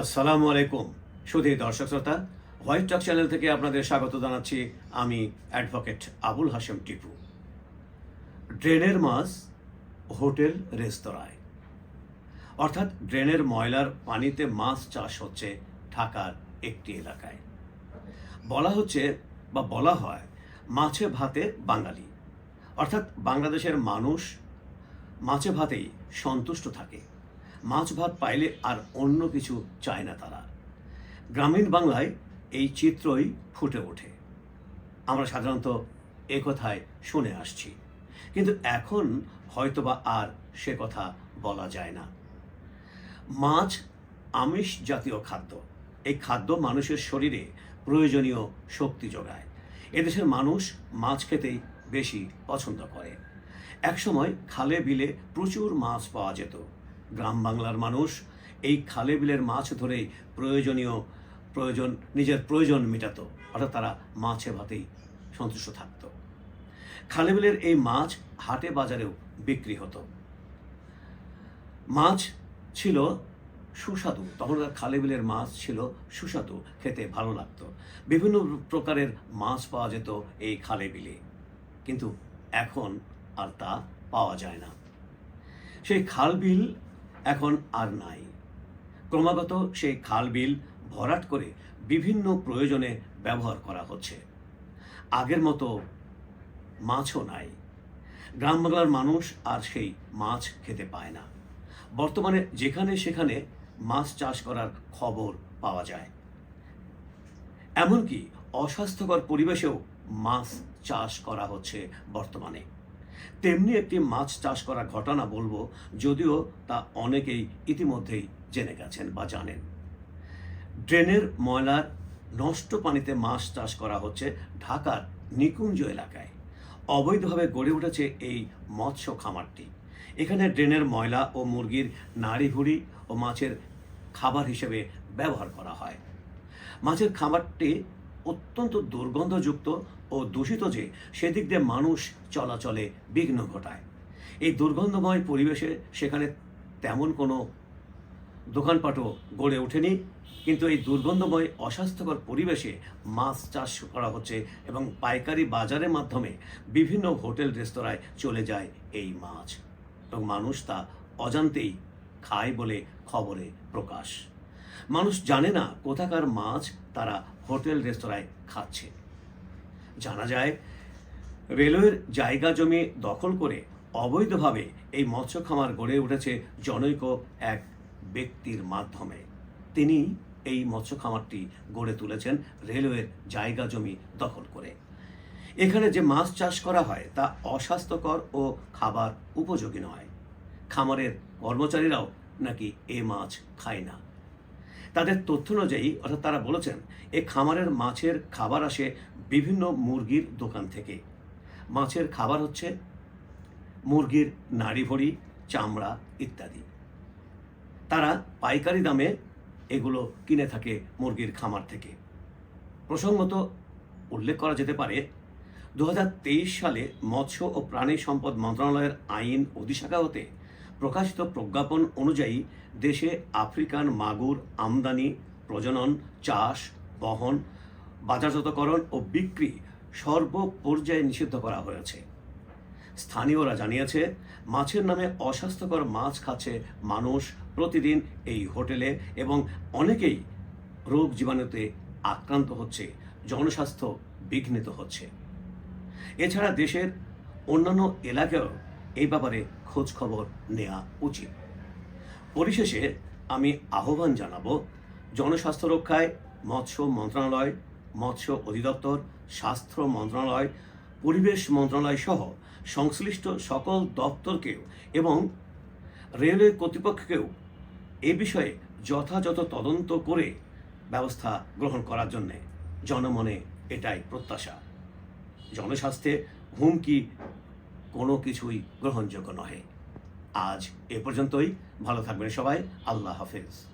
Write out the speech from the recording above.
আসসালামু আলাইকুম। সুধী দর্শক শ্রোতা হোয়াইট টক চ্যানেল থেকে আপনাদের স্বাগত জানাচ্ছি আমি অ্যাডভোকেট আবুল হাশেম টিপু। ড্রেনের মাছ হোটেল রেস্তোরাঁয়। অর্থাৎ ড্রেনের ময়লার পানিতে মাছ চাষ হচ্ছে ঢাকার একটি এলাকায়। বলা হচ্ছে বা বলা হয় মাছে ভাতে বাঙালি। অর্থাৎ বাংলাদেশের মানুষ মাছে ভাতেই সন্তুষ্ট থাকে। মাছ ভাত পাইলে আর অন্য কিছু চায় না তারা। গ্রামীণ বাংলায় এই চিত্রই ফুটে ওঠে। আমরা সাধারণত এ কথায় শুনে আসছি। কিন্তু এখন হয়তোবা আর সে কথা বলা যায় না। মাছ আমিষ জাতীয় খাদ্য। এই খাদ্য মানুষের শরীরে প্রয়োজনীয় শক্তি যোগায়। এদেশের মানুষ মাছ খেতেই বেশি পছন্দ করে। একসময় খালে বিলে প্রচুর মাছ পাওয়া যেত। গ্রাম বাংলার মানুষ, এই খালে বিলের মাছ ধরেই প্রয়োজনীয়, প্রয়োজন, নিজের প্রয়োজন মেটাত। অর্থাৎ তারা মাছে ভাতেই সন্তুষ্ট থাকত। খালে বিলের এই মাছ হাটে বাজারেও বিক্রি হতো। মাছ ছিল সুস্বাদু। তখনকার খালে বিলের মাছ ছিল সুস্বাদু, খেতে ভালো লাগতো। বিভিন্ন প্রকারের মাছ পাওয়া যেত এই খালে বিলে। কিন্তু এখন আর তা পাওয়া যায় না। সেই খাল বিল এখন আর নাই। ক্রমাগত সেই খাল বিল ভরাট করে বিভিন্ন প্রয়োজনে ব্যবহার করা হচ্ছে। আগের মতো মাছও নাই। গ্রাম বাংলার মানুষ আর সেই মাছ খেতে পায় না। বর্তমানে যেখানে সেখানে মাছ চাষ করার খবর পাওয়া যায়। এমনকি অস্বাস্থ্যকর পরিবেশেও মাছ চাষ করা হচ্ছে বর্তমানে। তেমনি একটি মাছ চাষ করা ঘটনা বলব, যদিও তা অনেকেই ইতিমধ্যেই জেনে গেছেন বা জানেন। ড্রেনের ময়লার নষ্ট পানিতে মাছ চাষ করা হচ্ছে ঢাকার নিকুঞ্জ এলাকায়। অবৈধভাবে গড়ে উঠেছে এই মৎস্য খামারটি। এখানে ড্রেনের ময়লা ও মুরগির নাড়ি ভুড়ি ও মাছের খাবার হিসেবে ব্যবহার করা হয়। মাছের খাবারটি অত্যন্ত দুর্গন্ধযুক্ত ও দূষিত যে সেদিক দিয়ে মানুষ চলাচলে বিঘ্ন ঘটায়। এই দুর্গন্ধময় পরিবেশে সেখানে তেমন কোনো দোকানপাটও গড়ে ওঠেনি, কিন্তু এই দুর্গন্ধময়, অস্বাস্থ্যকর পরিবেশে মাছ চাষ করা হচ্ছে এবং পাইকারি বাজারের মাধ্যমে বিভিন্ন হোটেল, রেস্তোরাঁয় চলে যায় এই মাছ এবং মানুষ তা অজান্তেই খায় বলে খবরে প্রকাশ। মানুষ জানে না কোথাকার মাছ তারা হোটেল, রেস্তোরাঁয় খাচ্ছে। জানা যায়, রেলওয়ের জায়গা জমি দখল করে অবৈধভাবে এই মৎস্য খামার গড়ে উঠেছে জনৈক এক ব্যক্তির মাধ্যমে। তিনি এই মৎস্য খামারটি গড়ে তুলেছেন রেলওয়ের জায়গা জমি দখল করে। এখানে যে মাছ চাষ করা হয় তা অস্বাস্থ্যকর ও খাবার উপযোগী নয়। খামারের কর্মচারীরাও নাকি এ মাছ খায় না। তাদের তথ্য অনুযায়ী, অর্থাৎ তারা বলেছেন, এ খামারের মাছের খাবার আসে বিভিন্ন মুরগির দোকান থেকে। মাছের খাবার হচ্ছে মুরগির নাড়িভড়ি, চামড়া ইত্যাদি। তারা পাইকারি দামে এগুলো কিনে থাকে মুরগির খামার থেকে। প্রসঙ্গত উল্লেখ করা যেতে পারে দু হাজার তেইশ সালে মৎস্য ও প্রাণী সম্পদ মন্ত্রণালয়ের আইন অধিশাখা হতে প্রকাশিত প্রজ্ঞাপন অনুযায়ী দেশে আফ্রিকান মাগুর আমদানি, প্রজনন, চাষ, বহন, বাজারজাতকরণ ও বিক্রি সর্বপর্যায়ে নিষিদ্ধ করা হয়েছে। স্থানীয়রা জানিয়েছে, মাছের নামে অস্বাস্থ্যকর মাছ খাচ্ছে মানুষ প্রতিদিন এই হোটেলে এবং অনেকেই রোগ জীবাণুতে আক্রান্ত হচ্ছে, জনস্বাস্থ্য বিঘ্নিত হচ্ছে। এছাড়া দেশের অন্যান্য এলাকায়ও এই ব্যাপারে খোঁজ খবর নেওয়া উচিত। পরিশেষে আমি আহ্বান জানাব, জনস্বাস্থ্য রক্ষায়, মৎস্য মন্ত্রণালয়, মৎস্য অধিদপ্তর, স্বাস্থ্য মন্ত্রণালয়, পরিবেশ মন্ত্রণালয় সহ সংশ্লিষ্ট সকল দপ্তরকেও এবং রেলওয়ে কর্তৃপক্ষকেও এ বিষয়ে যথাযথ তদন্ত করে ব্যবস্থা গ্রহণ করার জন্যে জনমনে এটাই প্রত্যাশা। জনস্বাস্থ্যে হুমকি কোনো কিছুই গ্রহণযোগ্য নহে। আজ এ পর্যন্তই। ভালো থাকবেন সবাই। আল্লাহ হাফেজ।